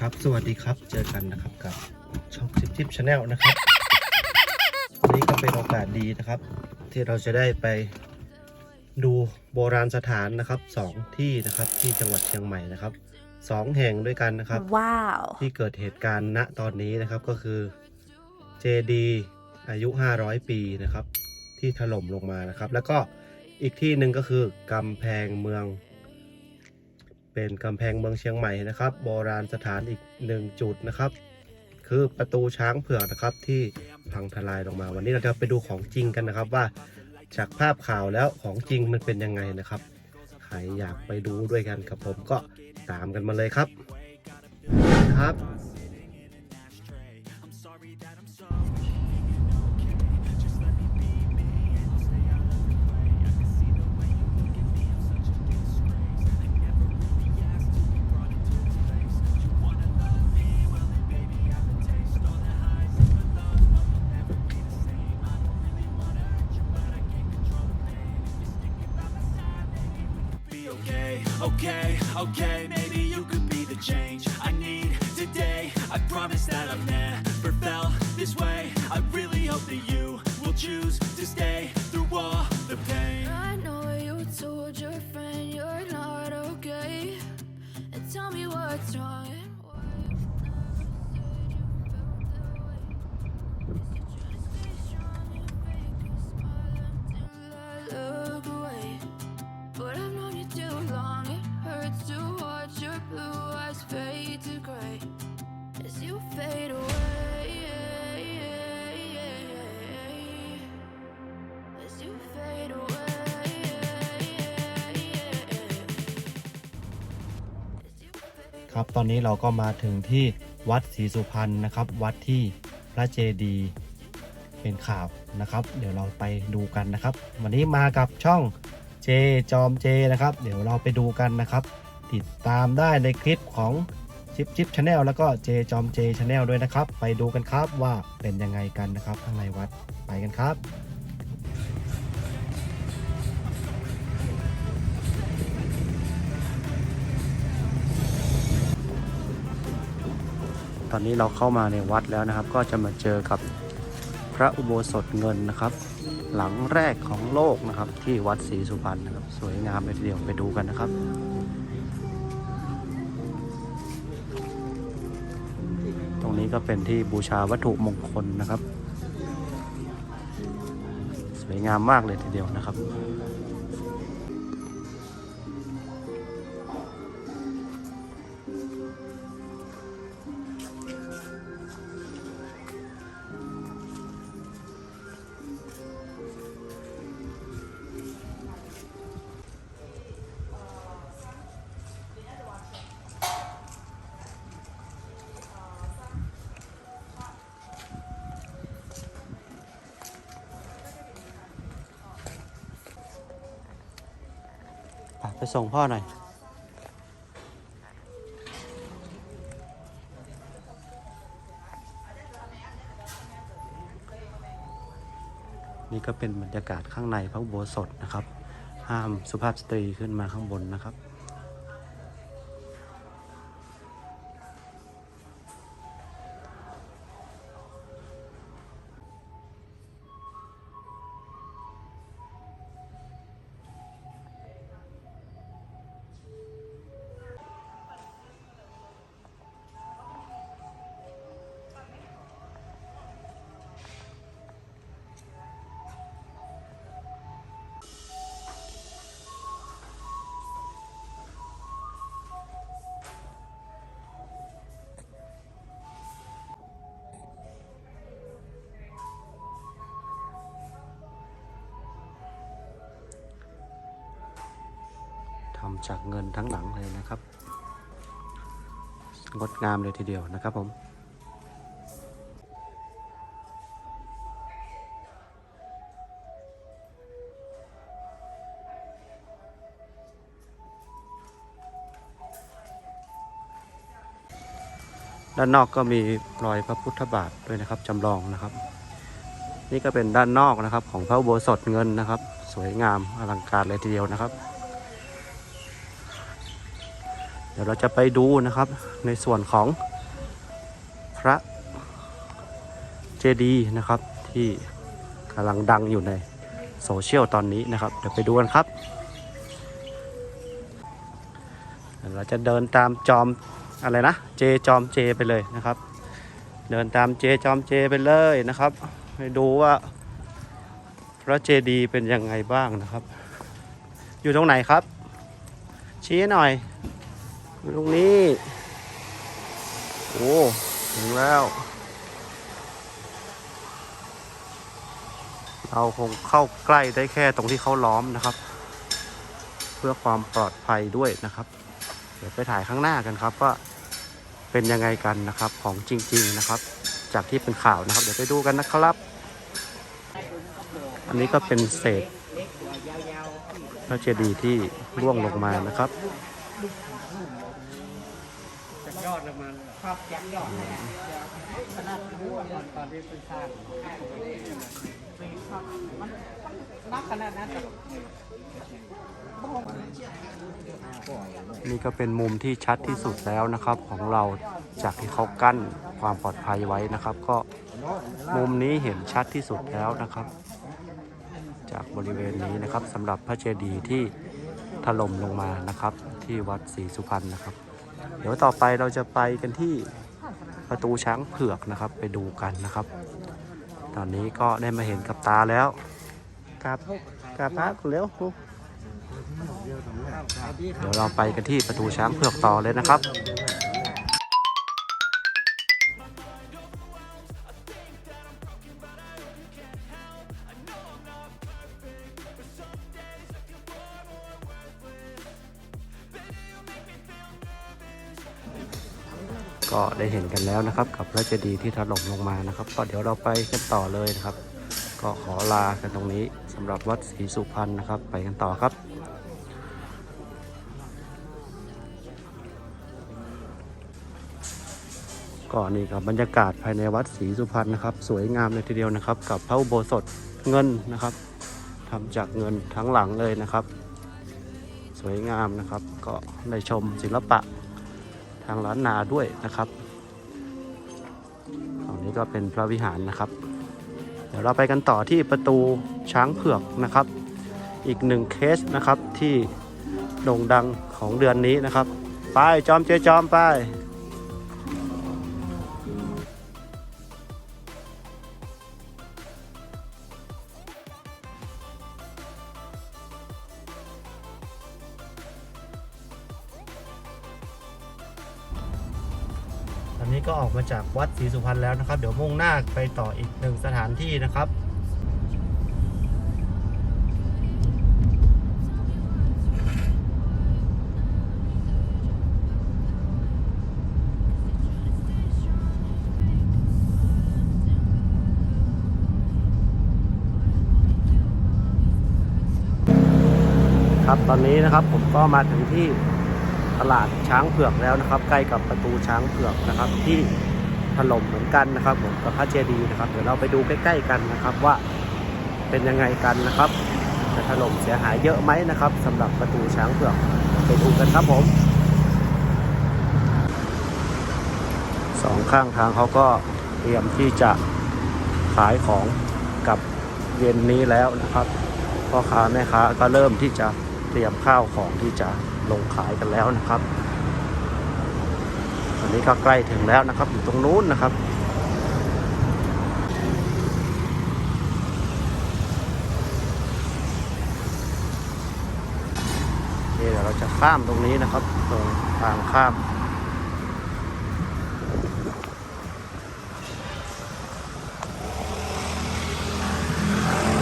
ครับ สวัสดีครับ เจอกันนะครับกับช่องซิปซิปชาแนลนะครับวันนี้ก็เป็นโอกาสดีนะครับ ที่เราจะได้ไปดูโบราณสถานนะครับสองที่นะครับที่จังหวัดเชียงใหม่นะครับสองแห่งด้วยกันนะครับว้าวที่เกิดเหตุการณ์ณตอนนี้นะครับก็คือเจดีอายุ 500 ปีนะครับ ที่ถล่มลงมานะครับ แล้วก็อีกที่หนึ่งก็คือกำแพงเมือง เป็นกำแพงเมืองเชียงใหม่นะครับ โบราณสถานอีกหนึ่งจุดนะครับ คือประตูช้างเผือกนะครับ ที่พังทลายลงมา วันนี้เราจะไปดูของจริงกันนะครับว่าจากภาพข่าวแล้วของจริงมันเป็นยังไงนะครับ ใครอยากไปดูด้วยกันกับผมก็ตามกันมาเลยครับ ครับ okay, okay, ครับตอนนี้เราก็มาถึงที่วัดศรีสุพรรณนะครับ วัดที่พระเจดีย์เป็นข่าวนะครับ เดี๋ยวเราไปดูกันนะครับ วันนี้มากับช่องเจจอมเจนะครับ เดี๋ยวเราไปดูกันนะครับ ติดตามได้ในคลิปของชิปชิปชาแนลแล้วก็เจจอมเจชาแนลด้วยนะครับ ไปดูกันครับว่าเป็นยังไงกันนะครับข้างในวัดไปกันครับ ตอนนี้เราเข้ามาในวัดแล้วนะครับ ก็จะมาเจอกับพระอุโบสถเงินนะครับ หลังแรกของโลกนะครับ ที่วัดศรีสุพรรณนะครับ สวยงามเลยทีเดียวไปดูกันนะครับตรงนี้ก็เป็นที่บูชาวัตถุมงคลนะครับ สวยงามมากเลยทีเดียวนะครับ ไปส่งพ่อหน่อย นี่ก็เป็นบรรยากาศข้างในพระอุโบสถนะครับ ห้ามสุภาพสตรีขึ้นมาข้างบนนะครับ ทำจากเงินทั้งหลังเลยนะครับ งดงามเลยทีเดียวนะครับผมด้านนอกก็มีรอยพระพุทธบาทด้วยนะครับจำลองนะครับ นี่ก็เป็นด้านนอกนะครับของพระอุโบสถเงินนะครับ สวยงามอลังการเลยทีเดียวนะครับ เดี๋ยวดี๋ยวเราจะไปดูนะครับในส่วนของพระเจดีย์นะครับที่กำลังดังอยู่ในโซเชียลตอนนี้นะครับ เดี๋ยวไปดูกันครับ เราจะเดินตามจอมอะไรนะ เจจอมเจไปเลยนะครับ เดินตามเจจอมเจไปเลยนะครับไปดูว่าพระเจดีย์เป็นยังไงบ้างนะครับ อยู่ตรงไหนครับ ชี้หน่อย ตรงนี้ โอ้ถึงแล้ว เราคงเข้าใกล้ได้แค่ตรงที่เขาล้อมนะครับ เพื่อความปลอดภัยด้วยนะครับ เดี๋ยวไปถ่ายข้างหน้ากันครับว่าเป็นยังไงกันนะครับของจริง ๆนะครับ จากที่เป็นข่าวนะครับ เดี๋ยวไปดูกันนะครับ อันนี้ก็เป็นเศษพระเจดีย์ที่ร่วงลงมานะครับ ยอดลงมา ครับแจ็คยอดขนาดรู้ว่าตอนที่เป็นสร้างมันนักขนาดนั้นนี่ก็เป็นมุมที่ชัดที่สุดแล้วนะครับของเราจากที่เขากั้นความปลอดภัยไว้นะครับ ก็มุมนี้เห็นชัดที่สุดแล้วนะครับ จากบริเวณนี้นะครับสำหรับพระเจดีย์ที่ถล่มลงมานะครับ ที่วัดศรีสุพรรณนะครับ เดี๋ยวต่อไปเราจะไปกันที่ประตูช้างเผือกนะครับ ไปดูกันนะครับ ตอนนี้ก็ได้มาเห็นกับตาแล้วกราบกาบพระเร็วเดี๋ยวเราไปกันที่ประตูช้างเผือกต่อเลยนะครับ ก็ได้เห็นกันแล้วนะครับ กับพระเจดีย์ที่ถล่มลงมานะครับ ก็เดี๋ยวเราไปกันต่อเลยนะครับ ก็ขอลากันตรงนี้สำหรับวัดศรีสุพรรณนะครับ ไปกันต่อครับก็นี่ครับบรรยากาศภายในวัดศรีสุพรรณนะครับ สวยงามเลยทีเดียวนะครับ กับพระอุโบสถเงินนะครับทำจากเงินทั้งหลังเลยนะครับ สวยงามนะครับ ก็ได้ชมศิลปะ ทางล้านนาด้วยนะครับฝั่งนี้ก็เป็นพระวิหารนะครับ เดี๋ยวเราไปกันต่อที่ประตูช้างเผือกนะครับ อีกหนึ่งเคสนะครับที่โด่งดังของเดือนนี้นะครับ ไปจอมเจจอมไป นี้ก็ออกมาจากวัดศรีสุพรรณแล้วนะครับ เดี๋ยวมุ่งหน้าไปต่ออีกหนึ่งสถานที่นะครับครับตอนนี้นะครับผมก็มาถึงที่ ตลาดช้างเผือกแล้วนะครับ ใกล้กับประตูช้างเผือกนะครับ ที่ถล่มเหมือนกันนะครับผมกับพระเจดีย์นะครับ เดี๋ยวเราไปดูใกล้ ๆ กันนะครับว่าเป็นยังไงกันนะครับจะถล่มเสียหายเยอะไหมนะครับสำหรับประตูช้างเผือกไปดูกันครับผมสองข้างทางเขาก็เตรียมที่จะขายของกับเย็นนี้แล้วนะครับพ่อค้าแม่ค้าก็เริ่มที่จะเตรียมข้าวของที่จะ ลงขายกันแล้วนะครับตอนนี้ก็ใกล้ถึงแล้วนะครับ อยู่ตรงนู้นนะครับนี่เดี๋ยวเราจะข้ามตรงนี้นะครับ ตรงทางข้าม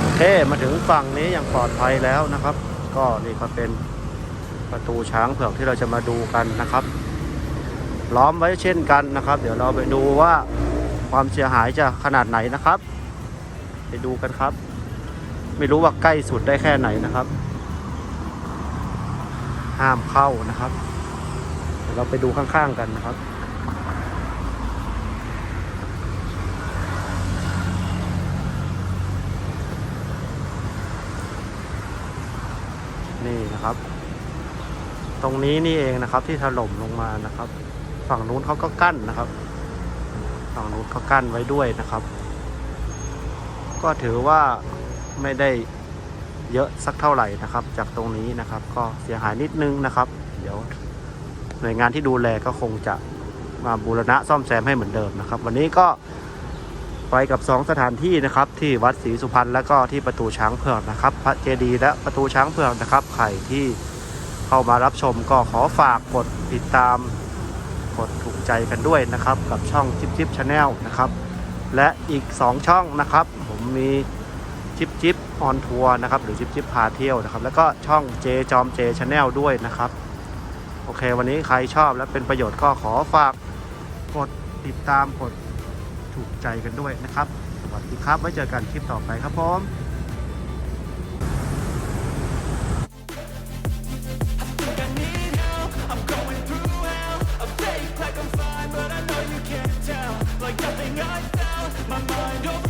โอเคมาถึงฝั่งนี้อย่างปลอดภัยแล้วนะครับ ก็นี่ก็เป็น ประตูช้างเผือกที่เราจะมาดูกันนะครับ ล้อมไว้เช่นกันนะครับ เดี๋ยวเราไปดูว่าความเสียหายจะขนาดไหนนะครับ ไปดูกันครับ ไม่รู้ว่าใกล้สุดได้แค่ไหนนะครับ ห้ามเข้านะครับเดี๋ยวเราไปดูข้างๆกันนะครับนี่นะครับ ตรงนี้นี่เองนะครับ ที่ถล่มลงมานะครับ ฝั่งนู้นเขาก็กั้นนะครับ ฝั่งนู้นเขากั้นไว้ด้วยนะครับ ก็ถือว่าไม่ได้เยอะสักเท่าไหร่นะครับ จากตรงนี้นะครับ ก็เสียหายนิดนึงนะครับ เดี๋ยวหน่วยงานที่ดูแลก็คงจะมาบูรณะซ่อมแซมให้เหมือนเดิมนะครับ วันนี้ก็ไปกับสองสถานที่นะครับ ที่วัดศรีสุพรรณและก็ที่ประตูช้างเผือกนะครับ พระเจดีย์และประตูช้างเผือกนะครับใครที่ เข้ามารับชมก็ขอฝากกดติดตาม กดถูกใจกันด้วยนะครับ กับช่องจิบจิบชาแนลนะครับ และอีก 2 ช่องนะครับ ผมมีจิบจิบออนทัวร์นะครับ หรือจิบจิบพาเที่ยวนะครับ แล้วก็ช่องเจจอมเจชาแนลด้วยนะครับ โอเค วันนี้ใครชอบและเป็นประโยชน์ก็ขอฝากกดติดตามกดถูกใจกันด้วยนะครับ สวัสดีครับ ไว้เจอกันคลิปต่อไปครับผม I my mind oh,